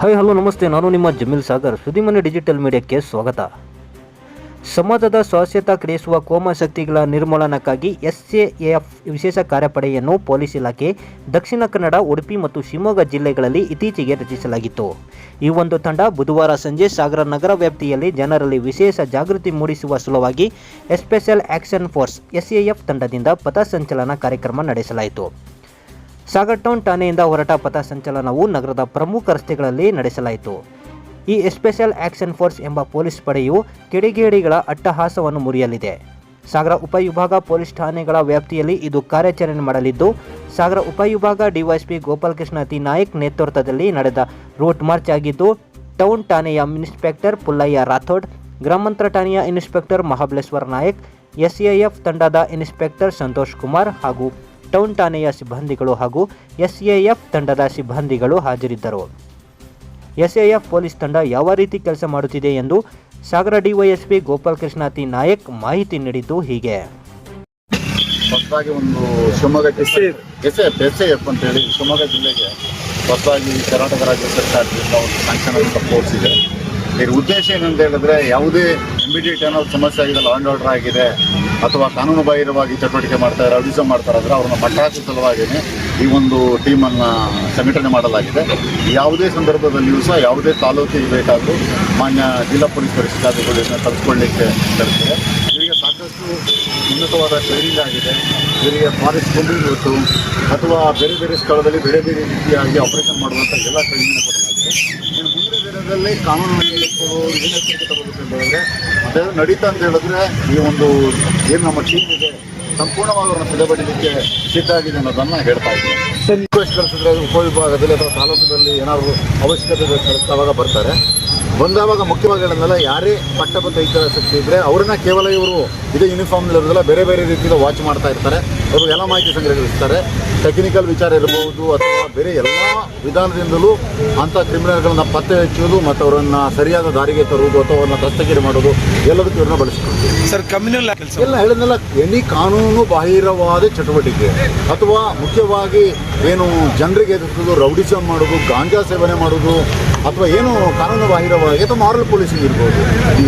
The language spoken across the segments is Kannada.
ಹಾಯ್ ಹಲೋ ನಮಸ್ತೆ, ನಾನು ನಿಮ್ಮ ಜಮೀಲ್ ಸಾಗರ್, ಸುದ್ದಿಮನೆ ಡಿಜಿಟಲ್ ಮೀಡಿಯಾಕ್ಕೆ ಸ್ವಾಗತ. ಸಮಾಜದ ಸ್ವಾಸ್ಥ್ಯತಾ ಕ್ರಿಯಿಸುವ ಕೋಮ ಶಕ್ತಿಗಳ ನಿರ್ಮೂಲನಕ್ಕಾಗಿ ಎಫ್ ವಿಶೇಷ ಕಾರ್ಯಪಡೆಯನ್ನು ಪೊಲೀಸ್ ಇಲಾಖೆ, ದಕ್ಷಿಣ ಕನ್ನಡ, ಉಡುಪಿ ಮತ್ತು ಶಿವಮೊಗ್ಗ ಜಿಲ್ಲೆಗಳಲ್ಲಿ ಇತ್ತೀಚೆಗೆ ರಚಿಸಲಾಗಿತ್ತು. ಈ ಒಂದು ತಂಡ ಬುಧವಾರ ಸಂಜೆ ಸಾಗರ ನಗರ ವ್ಯಾಪ್ತಿಯಲ್ಲಿ ಜನರಲ್ಲಿ ವಿಶೇಷ ಜಾಗೃತಿ ಮೂಡಿಸುವ ಸಲುವಾಗಿ ಎಸ್ಪೆಷಲ್ ಆಕ್ಷನ್ ಫೋರ್ಸ್ ಎಸ್ಎಎಫ್ ತಂಡದಿಂದ ಪಥಸಂಚಲನ ಕಾರ್ಯಕ್ರಮ ನಡೆಸಲಾಯಿತು. ಸಾಗರ್ ಟೌನ್ ಠಾಣೆಯಿಂದ ಹೊರಟ ಪಥಸಂಚಲನವು ನಗರದ ಪ್ರಮುಖ ರಸ್ತೆಗಳಲ್ಲಿ ನಡೆಸಲಾಯಿತು. ಈ ಎಸ್ಪೆಷಲ್ ಆಕ್ಷನ್ ಫೋರ್ಸ್ ಎಂಬ ಪೊಲೀಸ್ ಪಡೆಯು ಕಿಡಿಗೇಡಿಗಳ ಅಟ್ಟಹಾಸವನ್ನು ಮುರಿಯಲಿದೆ. ಸಾಗರ ಉಪವಿಭಾಗ ಪೊಲೀಸ್ ಠಾಣೆಗಳ ವ್ಯಾಪ್ತಿಯಲ್ಲಿ ಇದು ಕಾರ್ಯಾಚರಣೆ ಮಾಡಲಿದ್ದು, ಸಾಗರ ಉಪವಿಭಾಗ ಡಿವೈಎಸ್ಪಿ ಗೋಪಾಲಕೃಷ್ಣ ತಿ ನಾಯಕ್ ನೇತೃತ್ವದಲ್ಲಿ ನಡೆದ ರೂಟ್ ಮಾರ್ಚ್ ಆಗಿದ್ದು, ಟೌನ್ ಠಾಣೆಯ ಇನ್ಸ್ಪೆಕ್ಟರ್ ಪುಲ್ಲಯ್ಯ ರಾಥೋಡ್ ಗ್ರಾಮಾಂತರ ಠಾಣೆಯ ಇನ್ಸ್ಪೆಕ್ಟರ್ ಮಹಾಬಲೇಶ್ವರ ನಾಯಕ್, ಎಸ್ಎಎಫ್ ತಂಡದ ಇನ್ಸ್ಪೆಕ್ಟರ್ ಸಂತೋಷ್ ಕುಮಾರ್ ಹಾಗೂ ಟೌನ್ ಠಾಣೆಯ ಸಿಬ್ಬಂದಿಗಳು ಹಾಗೂ ಎಸ್ಎಎಫ್ ತಂಡದ ಸಿಬ್ಬಂದಿಗಳು ಹಾಜರಿದ್ದರು. ಎಸ್ಎಎಫ್ ಪೊಲೀಸ್ ತಂಡ ಯಾವ ರೀತಿ ಕೆಲಸ ಮಾಡುತ್ತಿದೆ ಎಂದು ಸಾಗರ ಡಿವೈಎಸ್ಪಿ ಗೋಪಾಲಕೃಷ್ಣ ತಿ ನಾಯಕ್ ಮಾಹಿತಿ ನೀಡಿದ್ದು ಹೀಗೆ. ಹೊಸದಾಗಿ ಒಂದು Shivamogga SF S F. S F ಅಂತೇಳಿ ಶಿವಮೊಗ್ಗ ಜಿಲ್ಲೆಗೆ ಹೊಸದಾಗಿ ಕರ್ನಾಟಕ ರಾಜ್ಯ ಸರ್ಕಾರದಿಂದ ಒಂದು ಸ್ಯಾಂಕ್ಷನ್ ಅಂತ ಫೋರ್ಸ್ ಇದೆ ಇದ್ರ ಉದ್ದೇಶ ಏನಂತ ಹೇಳಿದ್ರೆ ಯಾವುದೇ ಇಮಿಡಿಯೇಟ್ ಏನೋ ಸಮಸ್ಯೆ ಆಗಿದೆ ಲಾ ಆ್ಯಂಡ್ ಆರ್ಡರ್ ಆಗಿದೆ. ಅಥವಾ ಕಾನೂನು ಬಾಹಿರವಾಗಿ ಚಟುವಟಿಕೆ ಮಾಡ್ತಾರೆ ರೌಡಿಸಮ್ ಮಾಡ್ತಾರೆ ಅಂದರೆ ಅವ್ರನ್ನ ಮಟ್ಟ ಸಲುವಾಗಿಯೇ ಈ ಒಂದು ಟೀಮನ್ನು ಸಂಘಟನೆ ಮಾಡಲಾಗಿದೆ. ಯಾವುದೇ ಸಂದರ್ಭದಲ್ಲಿಯೂ ಸಹ ಯಾವುದೇ ತಾಲೂಕಿಗೆ ಬೇಕಾದರೂ ಮಾನ್ಯ ಜಿಲ್ಲಾ ಪೊಲೀಸ್ ವರಿಷ್ಠಾಧಿಕಾರಿಗಳನ್ನ ಕಲ್ಸ್ಕೊಳ್ಳಿಕ್ಕೆ ಹೇಳ್ತಾರೆ ಇವರಿಗೆ ಸಾಕಷ್ಟು ಉನ್ನತವಾದ ಟ್ರೈನಿಂಗ್ ಆಗಿದೆ. ಇವರಿಗೆ ಫಾರೆಸ್ಟ್ ಕೊಂಬಿಂಗ್ ಗೊತ್ತು ಅಥವಾ ಬೇರೆ ಬೇರೆ ಸ್ಥಳದಲ್ಲಿ ಬೇರೆ ಬೇರೆ ರೀತಿಯಾಗಿ ಆಪರೇಷನ್ ಮಾಡುವಂಥ ಎಲ್ಲ ಟ್ರೈನಿಂಗ್ ಕೊಡಲಾಗಿದೆ ಇನ್ನು ಮುಂದಿನ ದಿನದಲ್ಲಿ ಕಾನೂನು ಏನೆಚ್ಚರಿಕೆ ತಗೋಬೇಕು ಅಂತ ಹೇಳಿದ್ರೆ ಅದೇ ನಡೀತಾ ಅಂತ ಹೇಳಿದ್ರೆ ಈ ಒಂದು, ಏನು ನಮ್ಮ ಟೀಮ್ ಇದೆ ಸಂಪೂರ್ಣವಾಗಿ ಅವ್ರನ್ನ ಸೆಲೆಬಡಿಲಿಕ್ಕೆ ಸಿದ್ಧ ಆಗಿದೆ ಅನ್ನೋದನ್ನ ಹೇಳ್ತಾ ಇದ್ದೀನಿ. ರಿಕ್ವೆಸ್ಟ್ ಕಳಿಸಿದ್ರೆ ಉಪವಿಭಾಗದಲ್ಲಿ ಅಥವಾ ತಾಲೂಕಿನಲ್ಲಿ ಏನಾದರೂ ಅವಶ್ಯಕತೆ ಅವಾಗ ಬರ್ತಾರೆ. ಬಂದಾವಾಗ ಮುಖ್ಯವಾಗಿ ಹೇಳೋದಲ್ಲ ಯಾರೇ ಪಟ್ಟಬದ್ಧ ಶಕ್ತಿ ಇದ್ದರೆ ಅವ್ರನ್ನ ಕೇವಲ ಇವರು ಇದೇ ಯೂನಿಫಾರ್ಮ್ ಇರೋದಿಲ್ಲ ಬೇರೆ ಬೇರೆ ರೀತಿಯಿಂದ ವಾಚ್ ಮಾಡ್ತಾ ಇರ್ತಾರೆ. ಅವರು ಎಲ್ಲ ಮಾಹಿತಿ ಸಂಗ್ರಹಿಸ್ತಾರೆ. ಟೆಕ್ನಿಕಲ್ ವಿಚಾರ ಇರಬಹುದು ಅಥವಾ ಬೇರೆ ಎಲ್ಲ ವಿಧಾನದಿಂದಲೂ ಅಂಥ ಕ್ರಿಮಿನಲ್ಗಳನ್ನ ಪತ್ತೆ ಹಚ್ಚುವುದು ಮತ್ತು ಅವರನ್ನು ಸರಿಯಾದ ದಾರಿಗೆ ತರುವುದು ಅಥವಾ ಅವ್ರನ್ನ ದಸ್ತಗಿರಿ ಮಾಡೋದು ಎಲ್ಲದಕ್ಕೂ ಇವ್ರನ್ನ ಬಳಸ್ಕೊಳ್ತೀವಿ. ಸರ್ ಕಮ್ಯುನಲ್ ಎಲ್ಲ ಹೇಳಿದ್ನಲ್ಲ ಎನಿ ಕಾನೂನು ಬಾಹಿರವಾದ ಚಟುವಟಿಕೆ. ಅಥವಾ ಮುಖ್ಯವಾಗಿ ಏನು ಜನರಿಗೆ ಎದುರಿಸೋದು ರೌಡಿಸಮ್ ಮಾಡೋದು ಗಾಂಜಾ ಸೇವನೆ ಮಾಡೋದು ಅಥವಾ ಏನು ಕಾನೂನು ಬಾಹಿರವಾಗಿ ಅಥವಾ ಮಾರಲ್ ಪೊಲೀಸಿಂಗ್ ಇರ್ಬೋದು.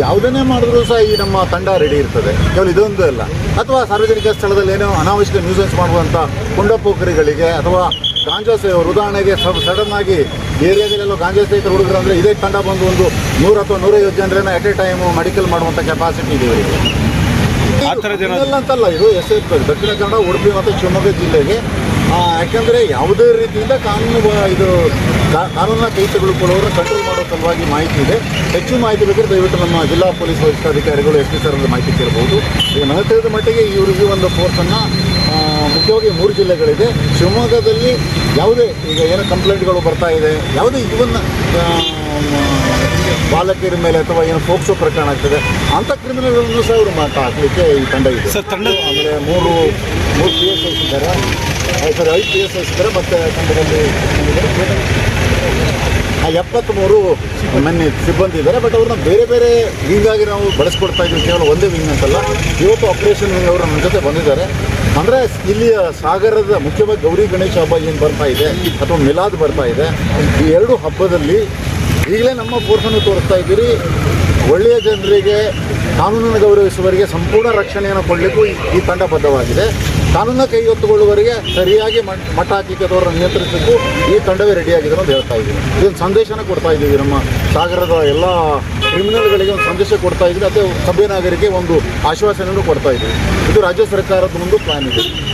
ಯಾವುದನ್ನೇ ಮಾಡಿದ್ರು ಸಹ ಈ ನಮ್ಮ ತಂಡ ರೆಡಿ ಇರ್ತದೆ. ಕೇವಲ ಇದೊಂದು ಅಲ್ಲ. ಅಥವಾ ಸಾರ್ವಜನಿಕ ಸ್ಥಳದಲ್ಲಿ ಏನೋ ಅನಾವಶ್ಯಕ ನ್ಯೂಸೆನ್ಸ್ ಮಾಡುವಂಥ ಪುಂಡಪೋಖರಿಗಳಿಗೆ ಅಥವಾ ಗಾಂಜಾ ಸೇವರು ಉದಾಹರಣೆಗೆ ಸಡನ್ ಆಗಿ ಏರಿಯಾದಲ್ಲೆಲ್ಲ ಗಾಂಜಾ ಸೇವಿತರ ಹುಡುಗರು ಅಂದರೆ ಇದೇ ತಂಡ ಬಂದು ಒಂದು ನೂರು ಅಥವಾ ನೂರೈವತ್ತು ಜನರೇನ ಎಟ್ ಎ ಟೈಮು ಮೆಡಿಕಲ್ ಮಾಡುವಂಥ ಕೆಪಾಸಿಟಿ ಇದೆ ಇವರಿಗೆ. ಅಂತಲ್ಲ, ಇದು ಎಸ್ ದಕ್ಷಿಣ ಕನ್ನಡ, ಉಡುಪಿ ಮತ್ತು ಶಿವಮೊಗ್ಗ ಜಿಲ್ಲೆಗೆ. ಯಾಕಂದ್ರೆ ಯಾವುದೇ ರೀತಿಯಿಂದ ಕಾನೂನು ಇದು ಕಾನೂನಿನ ಕೈ ತೆಗೆದುಕೊಳ್ಳುವವರನ್ನ ಕಂಟ್ರೋಲ್ ಮಾಡೋ ಸಲುವಾಗಿ ಮಾಹಿತಿ ಇದೆ. ಹೆಚ್ಚು ಮಾಹಿತಿ ಬೇಕಾದ್ರೆ ದಯವಿಟ್ಟು ನಮ್ಮ ಜಿಲ್ಲಾ ಪೊಲೀಸ್ ವರಿಷ್ಠಾಧಿಕಾರಿಗಳು, ಎಸ್ ಪಿ ಸರ್ ಮಾಹಿತಿ ಕೇಳಬಹುದು. ಈಗ ನನಗೆ ತಿಳಿದ ಮಟ್ಟಿಗೆ ಇವರಿಗೆ ಒಂದು ಫೋರ್ಸನ್ನು ಮುಖ್ಯವಾಗಿ ಮೂರು ಜಿಲ್ಲೆಗಳಿದೆ. ಶಿವಮೊಗ್ಗದಲ್ಲಿ ಯಾವುದೇ, ಈಗ ಏನೋ ಕಂಪ್ಲೇಂಟ್ಗಳು ಬರ್ತಾ ಇದೆ. ಯಾವುದೇ ಇವನ್ನ ಬಾಲಕಿಯರ ಮೇಲೆ ಅಥವಾ ಏನು ಫೋಕ್ಸೋ ಪ್ರಕರಣ ಆಗ್ತದೆ ಅಂಥ ಕ್ರಿಮಿನಲ್ಗಳನ್ನು ಸಹ ಅವರು ಮಾತಾ ಹಾಕಲಿಕ್ಕೆ ಈ ತಂಡ ಇದೆ. ಸರ್, ತಂಡ- ಆಮೇಲೆ ಮೂರು ಮೂರು ಪಿ ಎಸ್ ಐಸ್ ಇದ್ದಾರೆ. ಸರಿ ಐದು ಪಿ ಎಸ್ ಐಸ್ ಇದ್ದಾರೆ ಮತ್ತು ತಂಡದಲ್ಲಿ ಆ ಎಪ್ಪತ್ತ್ಮೂರು ಮನೆ ಸಿಬ್ಬಂದಿ ಇದ್ದಾರೆ ಬಟ್ ಅವ್ರನ್ನ ಬೇರೆ ಬೇರೆ ವಿಂಗ್ ಆಗಿ ನಾವು ಬಳಸ್ಕೊಡ್ತಾ ಇದ್ದೀವಿ ಕೇವಲ ಒಂದೇ ವಿಂಗ್ ಅಂತಲ್ಲ. ಇವತ್ತು ಆಪರೇಷನ್ ವಿಂಗ್ ಅವರು ನಮ್ಮ ಜೊತೆ ಬಂದಿದ್ದಾರೆ. ಅಂದರೆ ಇಲ್ಲಿಯ ಸಾಗರದ ಮುಖ್ಯವಾಗಿ ಗೌರಿ ಗಣೇಶ ಹಬ್ಬ ಏನು ಬರ್ತಾ ಇದೆ ಅಥವಾ ಮಿಲಾದ್ ಬರ್ತಾ ಇದೆ ಈ ಎರಡು ಹಬ್ಬದಲ್ಲಿ ಈಗಲೇ ನಮ್ಮ ಫೋರ್ಸನ್ನು ತೋರಿಸ್ತಾ ಇದ್ದೀರಿ, ಒಳ್ಳೆಯ ಜನರಿಗೆ, ಕಾನೂನನ್ನು ಗೌರವಿಸುವವರಿಗೆ ಸಂಪೂರ್ಣ ರಕ್ಷಣೆಯನ್ನು ಕೊಡಲಿಕ್ಕೂ ಈ- ತಂಡ ಬದ್ಧವಾಗಿದೆ. ಕಾನೂನ ಕೈಗೆತ್ತಿಕೊಳ್ಳುವವರಿಗೆ ಸರಿಯಾಗಿ ಮಠ ಹಾಕಲಿಕ್ಕೆ ಅಥವಾ ನಿಯಂತ್ರಿಸಲಿಕ್ಕೂ ಈ ತಂಡವೇ ರೆಡಿಯಾಗಿದೆ ಅಂತ ಹೇಳ್ತಾ ಇದ್ದೀವಿ. ಇದೊಂದು ಸಂದೇಶನ ಕೊಡ್ತಾ ಇದ್ದೀವಿ. ನಮ್ಮ ಸಾಗರದ ಎಲ್ಲ ಕ್ರಿಮಿನಲ್ಗಳಿಗೆ ಒಂದು ಸಂದೇಶ ಕೊಡ್ತಾ ಇದ್ದೀವಿ. ಮತ್ತು ಸಭ್ಯ ನಾಗರಿಗೆ ಒಂದು ಆಶ್ವಾಸನೆಯನ್ನು ಕೊಡ್ತಾ ಇದ್ದೀವಿ. ಇದು ರಾಜ್ಯ ಸರ್ಕಾರದ ಒಂದು ಪ್ಲಾನ್ ಇದೆ.